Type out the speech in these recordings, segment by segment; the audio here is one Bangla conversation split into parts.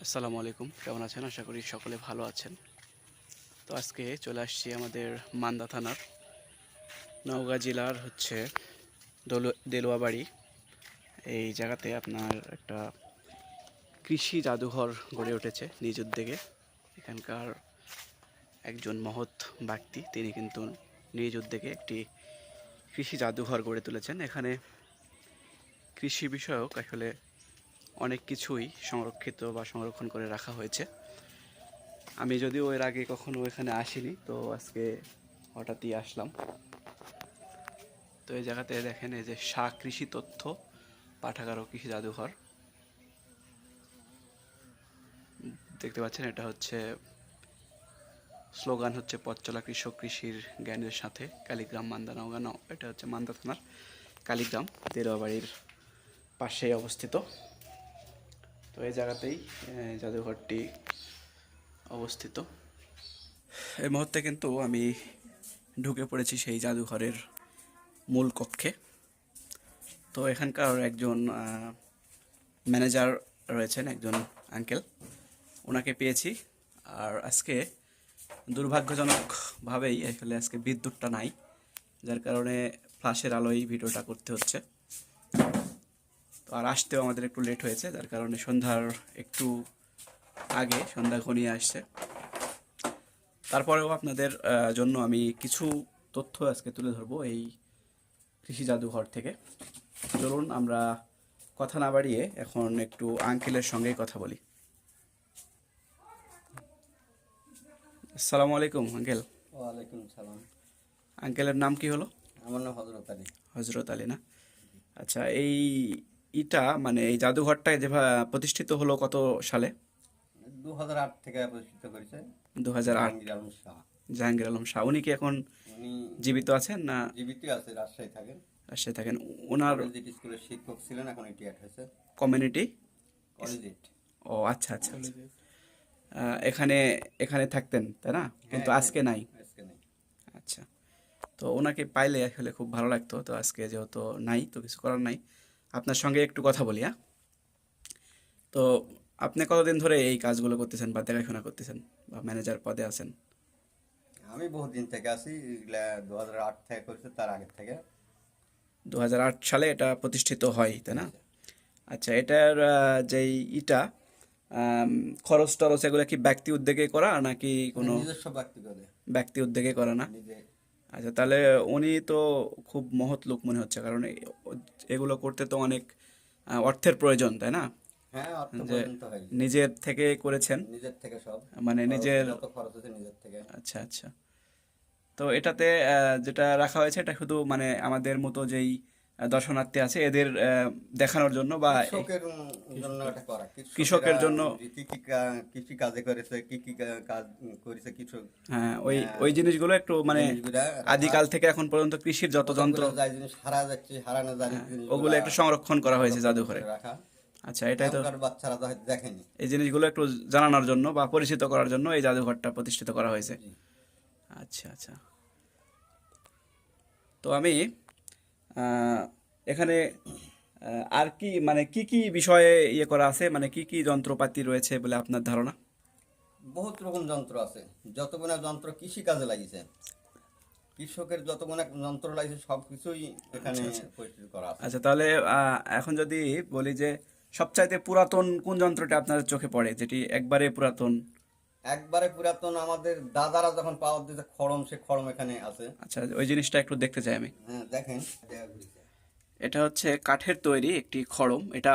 আসসালামু আলাইকুম। কেমন আছেন? আশা করি সকলে ভালো আছেন। তো আজকে চলে আসছি আমাদের মান্দা থানার। নওগাঁ জেলার হচ্ছে দলু- দেলুয়াবাড়ি। এই জায়গাতে আপনার একটা কৃষি জাদুঘর গড়ে উঠেছে নিজ উদ্যোগে। এখানকার একজন মহৎ ব্যক্তি, তিনি কিন্তু নিজ উদ্যোগে একটি কৃষি জাদুঘর গড়ে তুলেছেন। এখানে কৃষি বিষয়ক আসলে অনেক কিছুই সংরক্ষিত বা সংরক্ষণ করে রাখা হয়েছে। আমি যদিও এর আগে কখনো এখানে আসিনি, তো আজকে হঠাৎই আসলাম। তো এই জায়গাতে দেখেন এই যে শাক কৃষি তথ্য পাঠাগার ও কৃষি জাদুঘর। দেখতে পাচ্ছেন, এটা হচ্ছে স্লোগান হচ্ছে, পথ চলা কৃষক কৃষির জ্ঞানের সাথে, কালীগ্রাম মান্দা নওগাঁ এটা হচ্ছে মান্দা থানার কালীগ্রাম দেরোয়াবাড়ির পাশেই অবস্থিত। এই জায়গাতেই জাদুঘরটি অবস্থিত। এই মুহূর্তে কিন্তু আমি ঢুকে পড়েছি সেই জাদুঘরের মূল কক্ষে। তো এখানকার একজন ম্যানেজার রয়েছেন, একজন আঙ্কেল। ওনাকে পেয়েছি। আর আজকে দুর্ভাগ্যজনকভাবেই আসলে আজকে বিদ্যুৎটা নাই, যার কারণে ফ্ল্যাশের আলোয় ভিডিওটা করতে হচ্ছে। তো আর আসতেও আমাদের একটু লেট হয়েছে যার কারণে সন্ধ্যার একটু আগে সন্ধ্যা ঘনিয়ে আসছে। তারপরেও আপনাদের জন্য আমি কিছু তথ্য আজকে তুলে ধরবো এই কৃষি জাদুঘর থেকে। চলুন আমরা কথা না বাড়িয়ে এখন একটু আঙ্কেলের সঙ্গেই কথা বলি। আসসালামু আলাইকুম আঙ্কেল। ওয়ালাইকুম সালাম। আঙ্কেলের নাম কি হলো? আমার নাম হজরত আলী। হজরত আলী না? আচ্ছা এই ইটা মানে এই জাদুঘরটা যেভাবে প্রতিষ্ঠিত হলো কত সালে? দু হাজার আট থেকে প্রতিষ্ঠিত করেছে। দু হাজার আট। জাহাঙ্গীর আলম শাহ। জাহাঙ্গীর আলম শাহ। উনি কি এখন জীবিত আছেন না জীবিত আছে রাজশাহী থাকেন। রাজশাহী থাকেন। ওনার স্কুলের শিক্ষক ছিলেন এখন রিটায়ার্ড হয়েছে। কমিউনিটি? ও আচ্ছা আচ্ছা আচ্ছা। এখানে এখানে থাকতেন তাই না? কিন্তু হ্যাঁ, আজকে নাই। আচ্ছা। তো ওনাকে পাইলে আসলে খুব ভালো লাগতো। তো আজকে যেহেতু নাই তো কিছু করার নাই। আপনার সঙ্গে একটু কথা বলি হ্যাঁ? তো আপনি কতদিন ধরে এই কাজগুলো করতেছেন বা দেখাশোনা করতেছেন বা ম্যানেজার পদে আছেন? আমি বহুদিন থেকে আছি এগুলা দু হাজার আট থেকে করেছে তার আগের থেকে। দু হাজার আট সালে এটা প্রতিষ্ঠিত হয় তাই না? আচ্ছা এটার যেই ইটা খরচ টরচ এগুলো কি ব্যক্তি উদ্যোগে করা নাকি কোনো নিজস্ব ব্যক্তিগত ব্যক্তি উদ্যোগে করা না? আচ্ছা তাহলে উনি তো খুব মহৎ লোক মনে হচ্ছে কারণ এগুলো করতে তো অনেক অর্থের প্রয়োজন তাই না? হ্যাঁ যে নিজের থেকে করেছেন? নিজের থেকে সব। মানে নিজের খরচ হচ্ছে নিজের থেকে। আচ্ছা আচ্ছা। তো এটাতে আহ, যেটা রাখা হয়েছে এটা শুধু মানে আমাদের মতো যেই দর্শনার্থী আছে এদের দেখানোর জন্য বা কৃষকের জন্য কি কি কৃষি কাজে করেছে কি কি কাজ করেছে কৃষক হ্যাঁ ওই ওই জিনিসগুলো একটু মানে আদিকাল থেকে এখন পর্যন্ত কৃষির যত যন্ত্র যন্ত্র যাই জিনিস হারা যাচ্ছে হারানো যায় ওগুলো একটু সংরক্ষণ করা হয়েছে জাদুঘরে। রাখা। আচ্ছা এটাই তো বাচ্চারা তো দেখেনি। এই জিনিসগুলো একটু জানানোর জন্য বা পরিচিত করার জন্য এই জাদুঘরটা প্রতিষ্ঠিত করা হয়েছে। আচ্ছা আচ্ছা। তো আমি এখানে আর কি মানে কি কি বিষয়ে ইয়ে করা আছে? মানে কি কি যন্ত্রপাতি রয়েছে বলে আপনার ধারণা? বহুত রকম যন্ত্র আছে। যত যতগুলো যন্ত্র কৃষি কাজে লাগিয়েছে। কৃষকের যতগুলো যন্ত্র লাগিয়েছে সব কিছুই এখানে পরিচিত করা আছে। আচ্ছা তাহলে আহ, এখন যদি বলি যে সবচাইতে পুরাতন কোন যন্ত্রটা আপনার চোখে পড়ে? যেটি একবারে পুরাতন? একবারে পুরাতন আমাদের দাদারা যখন পাওয়ার দিতে খড়ম সে খড়ম এখানে আছে। আচ্ছা ওই জিনিসটা একটু দেখতে চাই আমি। হ্যাঁ দেখেন। এটা হচ্ছে কাঠের তৈরি একটি খড়ম। এটা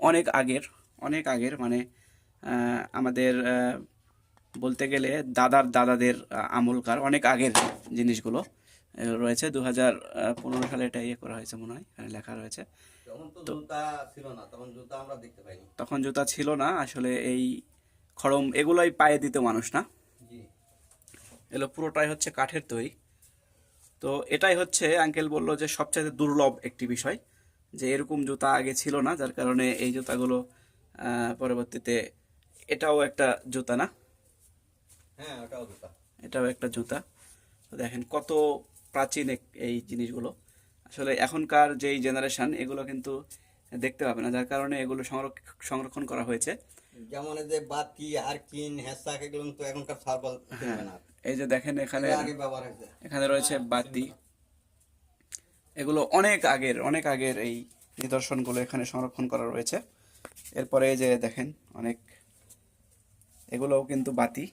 অনেক আগের অনেক আগের মানে আমাদের বলতে গেলে দাদার দাদাদের আমলকার অনেক আগের জিনিসগুলো রয়েছে। দু হাজার পনেরো সালে এটা ইয়ে করা হয়েছে মনে হয় এখানে লেখা রয়েছে। তখন জুতা ছিল না তখন জুতা আমরা দেখতে পাইনি। তখন জুতা ছিল না। আসলে এই খড়ম এগুলোই পায়ে দিত মানুষ না। এগুলো পুরোটাই হচ্ছে কাঠের তৈরি। তো এটাই হচ্ছে আঙ্কেল বলল যে সবচেয়ে দুর্লভ একটি বিষয় যে এরকম জুতা আগে ছিল না যার কারণে এই জুতাগুলো পরবর্তীতে এটাও একটা জুতা না? হ্যাঁ ওটাও জুতা। এটাও একটা জুতা। তো দেখেন কত প্রাচীন এক- এই জিনিসগুলো। আসলে এখনকার যেই জেনারেশান এগুলো কিন্তু দেখতে পাবে না যার কারণে এগুলো সংরক্ষ- সংরক্ষণ করা হয়েছে। যেমন এই যে বাতি আর কিন হেসাক এগুলো তো এখনকার সার্ভার কিনবে না। এই যে দেখেন এখানে আগে ব্যবহার হয়েছে। এখানে রয়েছে বাতি। এগুলো অনেক আগের অনেক আগের এই নিদর্শনগুলো এখানে সংরক্ষণ করা রয়েছে। এরপরে এই যে দেখেন অনেক এগুলোও কিন্তু বাতি।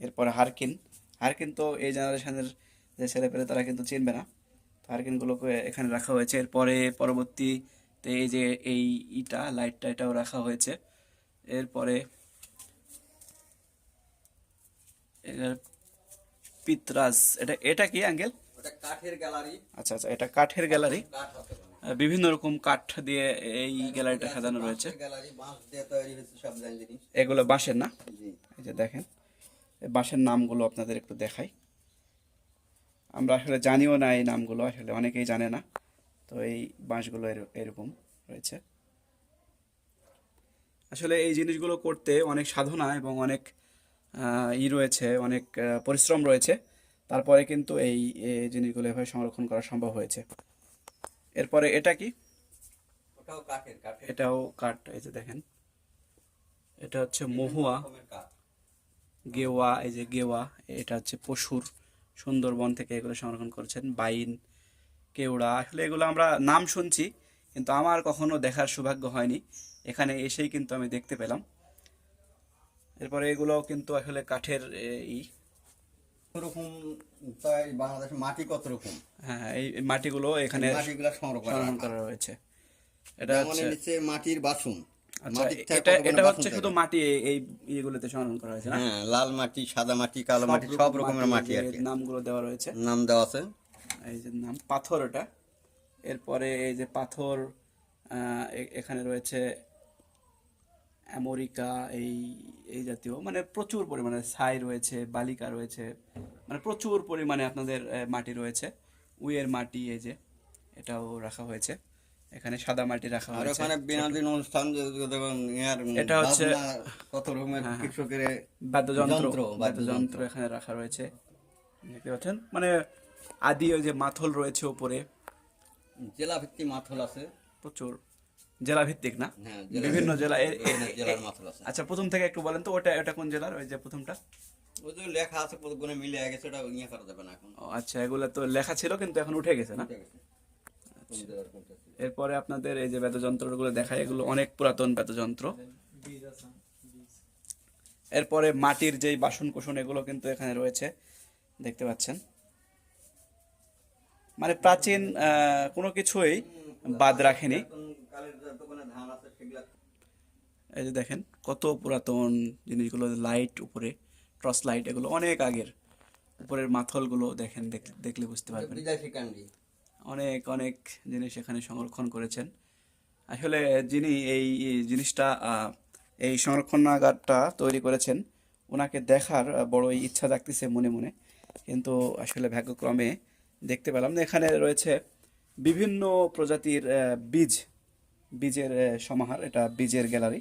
এরপরে হারকিন। হারকিন তো এই জেনারেশনের যে ছেলেপেলে তারা কিন্তু চিনবে না। তো হারকিনগুলোকে এখানে রাখা হয়েছে। এরপরে পরবর্তীতে এই যে এই ইটা লাইটটা এটাও রাখা হয়েছে। এরপরে এর পিতরাজ এটা এটা কি অ্যাঙ্গেল? কাঠের গ্যালারি। আচ্ছা আচ্ছা এটা কাঠের গ্যালারি। বিভিন্ন রকম কাঠ দিয়ে এই গ্যালারিটা সাজানো রয়েছে। গ্যালারি বাঁশ দিয়ে তৈরি হয়েছে সব জান এগুলো বাঁশের না? জি। এই যে দেখেন বাঁশের নামগুলো আপনাদের একটু দেখাই। আমরা আসলে জানিও না এই নামগুলো আসলে অনেকেই জানে না। তো এই বাঁশগুলো এর- এরকম রয়েছে। আসলে এই জিনিসগুলো করতে অনেক সাধনা এবং অনেক ই রয়েছে অনেক পরিশ্রম রয়েছে। তারপরে কিন্তু এই জিনিসগুলো এভাবে সংরক্ষণ করা সম্ভব হয়েছে। এরপরে এটা কি? এটাও কাঠ এই যে দেখেন। এটা হচ্ছে মহুয়া গেওয়া এই যে গেওয়া এটা হচ্ছে পশুর সুন্দরবন থেকে এগুলো সংরক্ষণ করেছেন। বাইন কেওড়া আসলে এগুলো আমরা নাম শুনছি কিন্তু আমার কখনো দেখার সৌভাগ্য হয়নি। এখানে এসেই কিন্তু আমি দেখতে পেলাম। এরপরে এগুলোও কিন্তু আসলে কাঠের ই। রকম তাই বাংলাদেশে মাটি কত রকম হ্যাঁ এই মাটিগুলো এখানে মাটিগুলো সংরক্ষণ করা রয়েছে। এটা হচ্ছে মাটির বাসন। আচ্ছা মাটির থেকে এটা এটা হচ্ছে শুধু মাটি এই- এই ইয়েগুলোতে সংরক্ষণ করা হয়েছে হ্যাঁ লাল মাটি সাদা মাটি কালো মাটি সব রকমের মাটি আর নামগুলো দেওয়া রয়েছে। নাম দেওয়া আছে। এই যে নাম পাথর এটা। এরপরে এই যে পাথর আহ, এখানে রয়েছে আমেরিকা এই এই জাতীয় মানে প্রচুর পরিমাণে ছাই রয়েছে বালিকা রয়েছে মানে প্রচুর পরিমাণে আপনাদের মাটি রয়েছে। উইয়ের মাটি এই যে এটাও রাখা হয়েছে। এখানে সাদা মাটি রাখা আর হয়েছে। ওখানে বিনোদন অনুষ্ঠান যে দেখুন ইয়ার এটা হচ্ছে- কত রকমের কৃষকের বাদ্যযন্ত্র বাদ্যযন্ত্র। এখানে রাখা রয়েছে। দেখতে পাচ্ছেন? মানে আদি ওই যে মাথল রয়েছে উপরে জেলা ভিত্তিক মাথল আছে। প্রচুর। জেলা ভিত্তিক না? হ্যাঁ বিভিন্ন জেলা এর- আচ্ছা প্রথম থেকে একটু বলেন তো ওটা ওটা কোন জেলার? ওই যে প্রথমটা? ওই যে লেখা আছে কতগুলো মিলে গেছে ওটা ইয়ে করা যাবে না এখন। ও আচ্ছা এগুলো তো লেখা ছিল কিন্তু এখন উঠে গেছে না? ছিল। এরপরে আপনাদের এই যে বেদযন্ত্রগুলো দেখায় এগুলো অনেক পুরাতন বেদযন্ত্র এরপরে মাটির যেই বাসন কোসন এগুলো কিন্তু এখানে রয়েছে দেখতে পাচ্ছেন। মানে প্রাচীন আহ, কোনো কিছুই বাদ রাখেনি এখন কালের যতগুলো ধান আছে সেগুলা এই যে দেখেন কত পুরাতন জিনিসগুলো লাইট উপরে টর্চ লাইট এগুলো অনেক আগের। উপরের মাথলগুলো দেখেন দেখ- দেখলে বুঝতে পারবেন। অনেক অনেক জিনিস এখানে সংরক্ষণ করেছেন। আসলে যিনি এই জিনিসটা এই সংরক্ষণাগারটা তৈরি করেছেন ওনাকে দেখার বড়ই ইচ্ছা জাগতেছে মনে মনে। কিন্তু আসলে ভাগ্যক্রমে দেখতে পেলাম না এখানে রয়েছে বিভিন্ন প্রজাতির বীজ বীজের সমাহার এটা বীজের গ্যালারি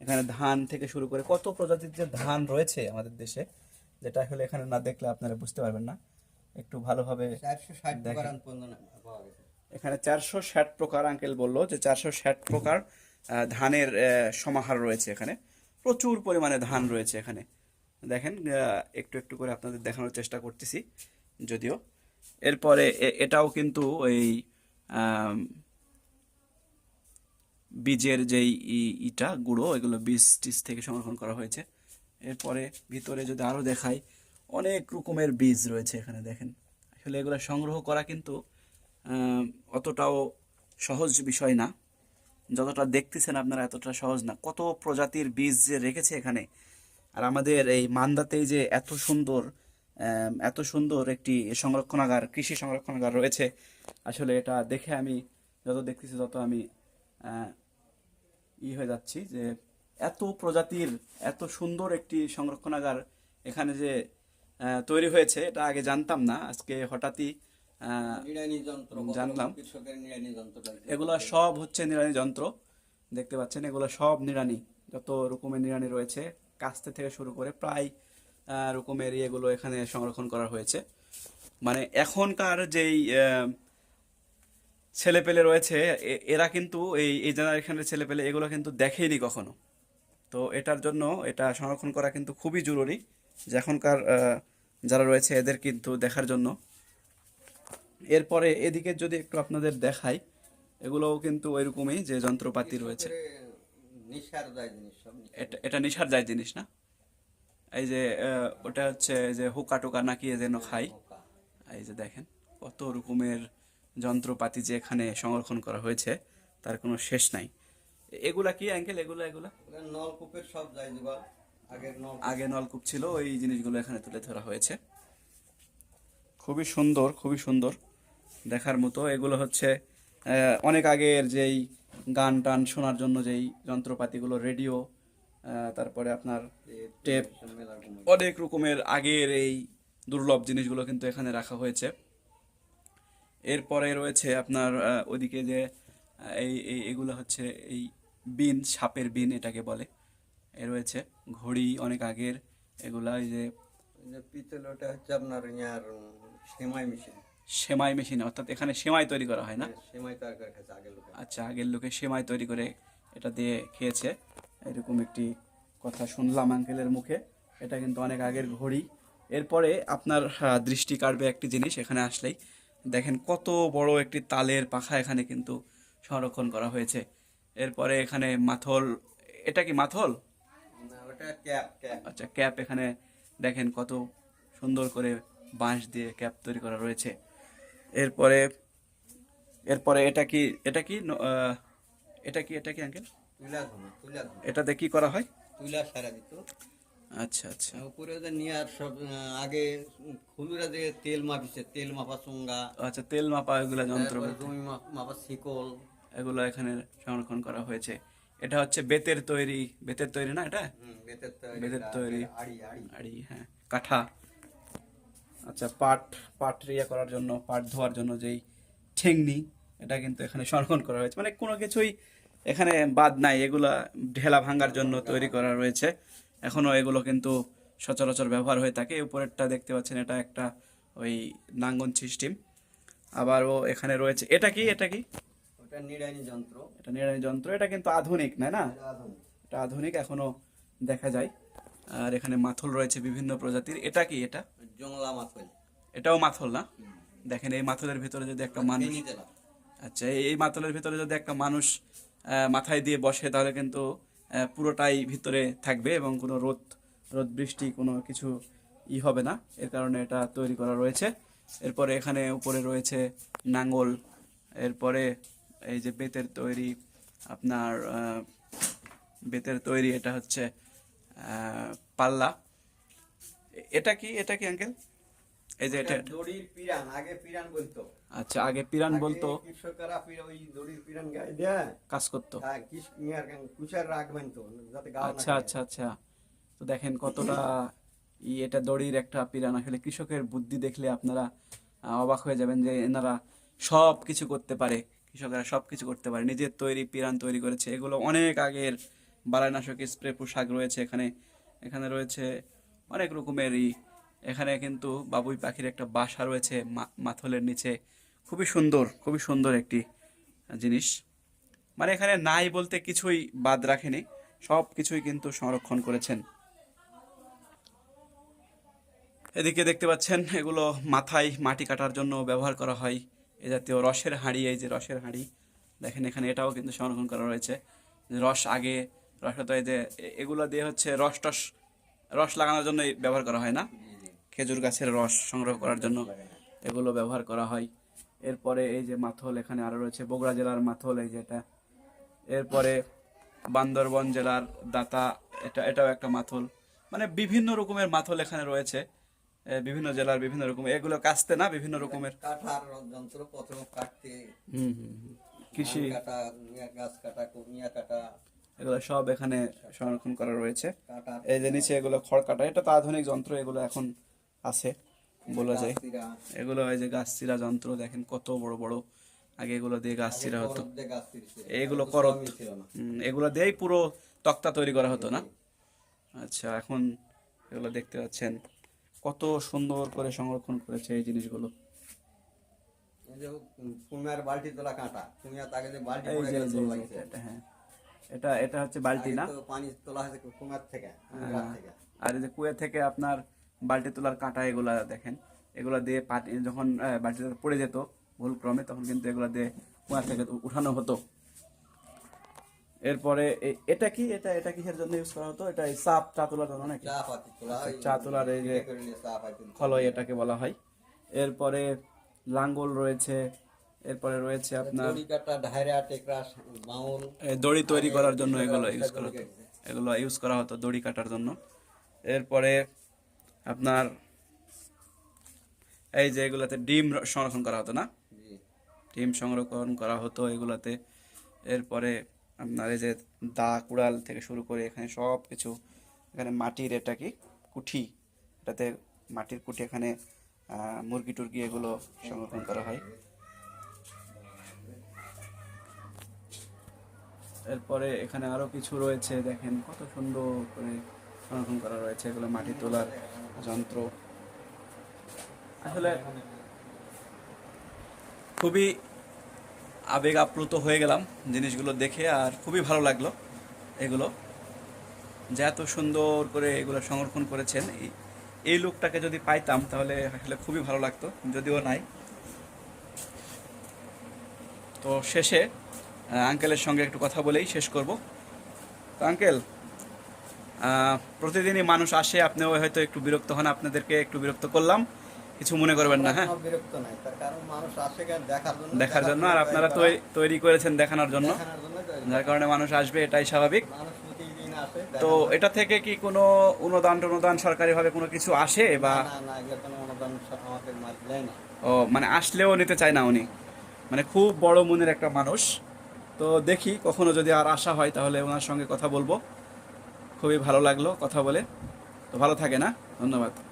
এখানে ধান থেকে শুরু করে কত প্রজাতির যে ধান রয়েছে আমাদের দেশে যেটা আসলে এখানে না দেখলে আপনারা বুঝতে পারবেন না। একটু ভালোভাবে এখানে চারশো ষাট প্রকার আঙ্কেল বলল যে চারশো ষাট প্রকার ধানের সমাহার রয়েছে এখানে। প্রচুর পরিমাণে ধান রয়েছে এখানে। দেখেন একটু একটু করে আপনাদের দেখানোর চেষ্টা করতেছি যদিও। এরপরে এটাও কিন্তু ওই বীজের যেই ইটা, গুঁড়ো, এগুলো বীজ টিজ থেকে সংরক্ষণ করা হয়েছে। এরপরে ভিতরে যদি আরও দেখাই, অনেক রকমের বীজ রয়েছে এখানে, দেখেন। আসলে এগুলো সংগ্রহ করা কিন্তু অতটাও সহজ বিষয় না। যতটা দেখতেছেন আপনারা এতটা সহজ না। কত প্রজাতির বীজ যে রেখেছে এখানে। আর আমাদের এই মান্দাতেই যে এত সুন্দর এত সুন্দর একটি সংরক্ষণাগার, কৃষি সংরক্ষণাগার রয়েছে, আসলে এটা দেখে আমি যত দেখতেছি তত আমি ই হয়ে যাচ্ছি যে এত প্রজাতির এত সুন্দর একটি সংরক্ষণাগার এখানে যে তৈরি হয়েছে এটা আগে জানতাম না। আজকে হঠাৎই জানলাম। এগুলো সব হচ্ছে নিড়ানি যন্ত্র দেখতে পাচ্ছেন এগুলো সব নিড়ানি। যত রকমের নিড়ানি রয়েছে কাস্তে থেকে শুরু করে প্রায় রকমের ইয়েগুলো এখানে সংরক্ষণ করা হয়েছে। মানে এখনকার যেই আহ, ছেলে পেলে রয়েছে এ- এরা কিন্তু এই এই জেনারেশনের ছেলে পেলে এগুলো কিন্তু দেখেইনি কখনো। তো এটার জন্য এটা সংরক্ষণ করা কিন্তু খুবই জরুরি যে এখনকার যারা রয়েছে এদের কিন্তু দেখার জন্য। এরপরে এদিকে যদি একটু আপনাদের দেখাই এগুলোও কিন্তু ওইরকমই যে যন্ত্রপাতি রয়েছে। এটা এটা নিশার যায় জিনিস না? এই যে ওটা হচ্ছে যে হুকা টুকা নাকি এ যেন খাই এই যে দেখেন কত রকমের যন্ত্রপাতি যে এখানে সংরক্ষণ করা হয়েছে তার কোনো শেষ নাই। এগুলা কি অ্যাঙ্কেল এগুলা এগুলা? নলকূপের সব নল আগে নলকূপ ছিল ওই জিনিসগুলো এখানে তুলে ধরা হয়েছে। খুবই সুন্দর খুবই সুন্দর দেখার মতো। এগুলো হচ্ছে অনেক আগের যেই গান টান শোনার জন্য যেই যন্ত্রপাতিগুলো রেডিও তারপরে আপনার টেপ অনেক রকমের আগের এই দুর্লভ জিনিসগুলো কিন্তু এখানে রাখা হয়েছে। এরপরে রয়েছে আপনার ওদিকে যে এই এই এগুলো হচ্ছে এই বিন সাপের বিন এটাকে বলে। এ রয়েছে ঘড়ি অনেক আগের এগুলা এই যে ওই যে পিতল ওটা হচ্ছে আপনার সেমাই মেশিন। সেমাই মেশিন অর্থাৎ এখানে সেমাই তৈরি করা হয় না? সেমাই তৈরি করে আগের লোকে আচ্ছা আগের লোকে সেমাই তৈরি করে এটা দিয়ে খেয়েছে। এরকম একটি কথা শুনলাম আঙ্কেলের মুখে। এটা কিন্তু অনেক আগের ঘড়ি। এরপরে আপনার দৃষ্টি কাটবে একটি জিনিস এখানে আসলেই দেখেন কত বড় একটি তালের পাখা এখানে কিন্তু সংরক্ষণ করা হয়েছে। এরপরে এখানে মাথল এটা কি মাথল? আচ্ছা ক্যাপ এখানে দেখেন কত সুন্দর করে বাঁশ দিয়ে ক্যাপ তৈরি করা রয়েছে। এরপরে এরপরে এটা কি এটা কি এটা কি এটা কি আঙ্কেল? এটাতে কি করা হয়? তুলা সারা দিত। আচ্ছা আচ্ছা। উপরে যে নিয়ার সব আগে খুলুরা যে তেল মাপিছে তেল মাপা চুঙ্গা আচ্ছা তেল মাপা এগুলো যন্ত্র জমি মাপা শিকল। এগুলো এখানে সংরক্ষণ করা হয়েছে। এটা হচ্ছে বেতের তৈরি বেতের তৈরি না এটা? বেতের তৈরি আড়ি হ্যাঁ। কাঠা। আচ্ছা পাট পাট ইয়ে করার জন্য পাট ধোয়ার জন্য যেই ঠেংনি এটা কিন্তু এখানে সংরক্ষণ করা হয়েছে। মানে কোনো কিছুই এখানে বাদ নাই এগুলা ঢেলা ভাঙার জন্য তৈরি করা রয়েছে। এখনও এগুলো কিন্তু সচরাচর ব্যবহার হয়ে থাকে। উপরেরটা দেখতে পাচ্ছেন এটা একটা ওই নাঙ্গন সিস্টেম। আবারও এখানে রয়েছে এটা কি এটা কি? ওটা নিড়ানি যন্ত্র। এটা নিড়ানি যন্ত্র এটা কিন্তু আধুনিক না না? এটা আধুনিক। এটা এখনও দেখা যায়। আর এখানে মাথল রয়েছে বিভিন্ন প্রজাতির। এটা কি এটা? জংলা মাথল। এটাও মাথল না? দেখেন এই মাথলের ভিতরে যদি একটা মানুষ আচ্ছা এই- এই মাথলের ভিতরে যদি একটা মানুষ আহ, মাথায় দিয়ে বসে তাহলে কিন্তু পুরোটাই ভিতরে থাকবে এবং কোনো রোদ রোদ, বৃষ্টি কোনো কিছু ই হবে না। এর কারণে এটা তৈরি করা রয়েছে। এরপরে এখানে উপরে রয়েছে নাঙ্গল। এরপরে এই যে বেতের তৈরি, আপনার বেতের তৈরি, এটা হচ্ছে পাল্লা। এটা কি এটা কি, আঙ্কেল? এই যে এটা দড়ির পিরান আগে পিরান বলতো। আচ্ছা আগে পিরান বলতো। কৃষকরা ওই দড়ির পিরান গায়ে দেয়। কাজ করতো। হ্যাঁ কুচার রাখবেন তো যাতে গা আচ্ছা আচ্ছা আচ্ছা। তো দেখেন কতটা ই এটা দড়ির একটা পিরান। আসলে কৃষকের বুদ্ধি দেখলে আপনারা অবাক হয়ে যাবেন যে এনারা সব কিছু করতে পারে। কৃষকরা সব কিছু করতে পারে। নিজের তৈরি পিরান তৈরি করেছে। এগুলো অনেক আগের বালানাশক স্প্রে পোশাক রয়েছে এখানে। এখানে রয়েছে অনেক রকমের ই এখানে কিন্তু বাবুই পাখির একটা বাসা রয়েছে মাথলের নিচে। খুবই সুন্দর খুবই সুন্দর একটি জিনিস। মানে এখানে নাই বলতে কিছুই বাদ রাখেনি সব কিছুই কিন্তু সংরক্ষণ করেছেন। এদিকে দেখতে পাচ্ছেন, এগুলো মাথায় মাটি কাটার জন্য ব্যবহার করা হয়। এ জাতীয় রসের হাঁড়ি, এই যে রসের হাঁড়ি, দেখেন এখানে এটাও কিন্তু সংরক্ষণ করা রয়েছে। রস আগে, রস এই যে এগুলো দিয়ে হচ্ছে রস টস, রস লাগানোর জন্য ব্যবহার করা হয় না। খেজুর গাছের রস সংগ্রহ করার জন্য এগুলো ব্যবহার করা হয়। এরপরে এই যে মাথল এখানে আরও রয়েছে বগুড়া জেলার মাথল এই যেটা এরপরে বান্দরবন জেলার দাতা এটা এটাও একটা মাথল। মানে বিভিন্ন রকমের মাথল এখানে রয়েছে। বিভিন্ন জেলার বিভিন্ন রকম এগুলো কাস্তে না বিভিন্ন রকমের? কাঠার যন্ত্র প্রথম কাটতে। হুম হুম হুম। কৃষি। কাটা গাছ কাটা কুমিয়া কাটা। এগুলো সব এখানে সংরক্ষণ করা রয়েছে। এই যে নিচে এগুলো খড় কাটা এটা তো আধুনিক যন্ত্র এগুলো এখন আছে বলা যায়। এগুলো এই যে গাছ চিরা যন্ত্র দেখেন কত বড় বড়। আগে এগুলো দিয়ে গাছ চিরা হতো। এগুলো করত এগুলো দিয়েই পুরো তক্তা তৈরি করা হতো না? আচ্ছা এখন এগুলো দেখতে পাচ্ছেন। কত সুন্দর করে সংরক্ষণ করেছে এই জিনিসগুলো। বালতি তোলা কাঁটা তাকে যে বালতি। এটা, হ্যাঁ। এটা এটা হচ্ছে বালতি না? পানি তোলা হয়েছে কুমিয়ার থেকে থেকে। আর এই যে কুয়া থেকে আপনার বালতি তোলার কাঁটা এগুলা দেখেন। এগুলা দিয়ে পাটি যখন আহ, বালতিতে পড়ে যেত ভুল ক্রমে তখন কিন্তু এগুলা দিয়ে কুয়া থেকে উঠানো হতো। এরপরে এটা কি? এটা এটা কিসের জন্য ইউজ করা হতো? এটা চাপ চা তোলার জন্য নাকি? চা হয় চা তোলার এই যে-। খলয় এটাকে বলা হয়। এরপরে লাঙ্গল রয়েছে এরপরে রয়েছে আপনার দড়ি তৈরি করার জন্য এগুলো ইউজ করা হতো। এগুলো ইউজ করা হতো দড়ি কাটার জন্য। এরপরে আপনার এই যে এগুলাতে ডিম সংরক্ষণ করা হতো না? ডিম সংরক্ষণ করা হতো এগুলাতে। এরপরে আপনার এই যে দা কুড়াল থেকে শুরু করে এখানে সব কিছু এখানে মাটির এটা কি? কুঠি। এটাতে মাটির কুঠি এখানে মুরগি টুরগি এগুলো সংরক্ষণ করা হয়। এরপরে এখানে আরও কিছু রয়েছে দেখেন কত সুন্দর করে সংরক্ষণ করা রয়েছে, এগুলো মাটি তোলার যন্ত্র। আসলে খুবই আবেগ আপ্লুত হয়ে গেলাম জিনিসগুলো দেখে, আর খুবই ভালো লাগল এগুলো। যে এত সুন্দর করে এগুলো সংরক্ষণ করেছেন, এই- লোকটাকে যদি পাইতাম তাহলে আসলে খুবই ভালো লাগতো, যদিও নাই। তো শেষে আঙ্কেলের সঙ্গে একটু কথা বলেই শেষ করব। তো আঙ্কেল প্রতিদিনই মানুষ আসে আপনিও হয়তো একটু বিরক্ত হন আপনাদেরকে একটু বিরক্ত করলাম। কিছু মনে করবেন না হ্যাঁ? বিরক্ত নাই তার কারণ মানুষ আসে দেখার জন্য দেখার জন্য আর আপনারা তৈ- তৈরি করেছেন দেখানোর জন্য। যার কারণে মানুষ আসবে এটাই স্বাভাবিক। তো এটা থেকে কি কোনো অনুদান অনুদান সরকারিভাবে কোনো কিছু আসে বা ও মানে আসলেও নিতে চায় না উনি। মানে খুব বড় মনের একটা মানুষ। তো দেখি কখনো যদি আর আসা হয় তাহলে ওনার সঙ্গে কথা বলব। খুবই ভালো লাগল কথা বলে। তো ভালো থাকে না? ধন্যবাদ।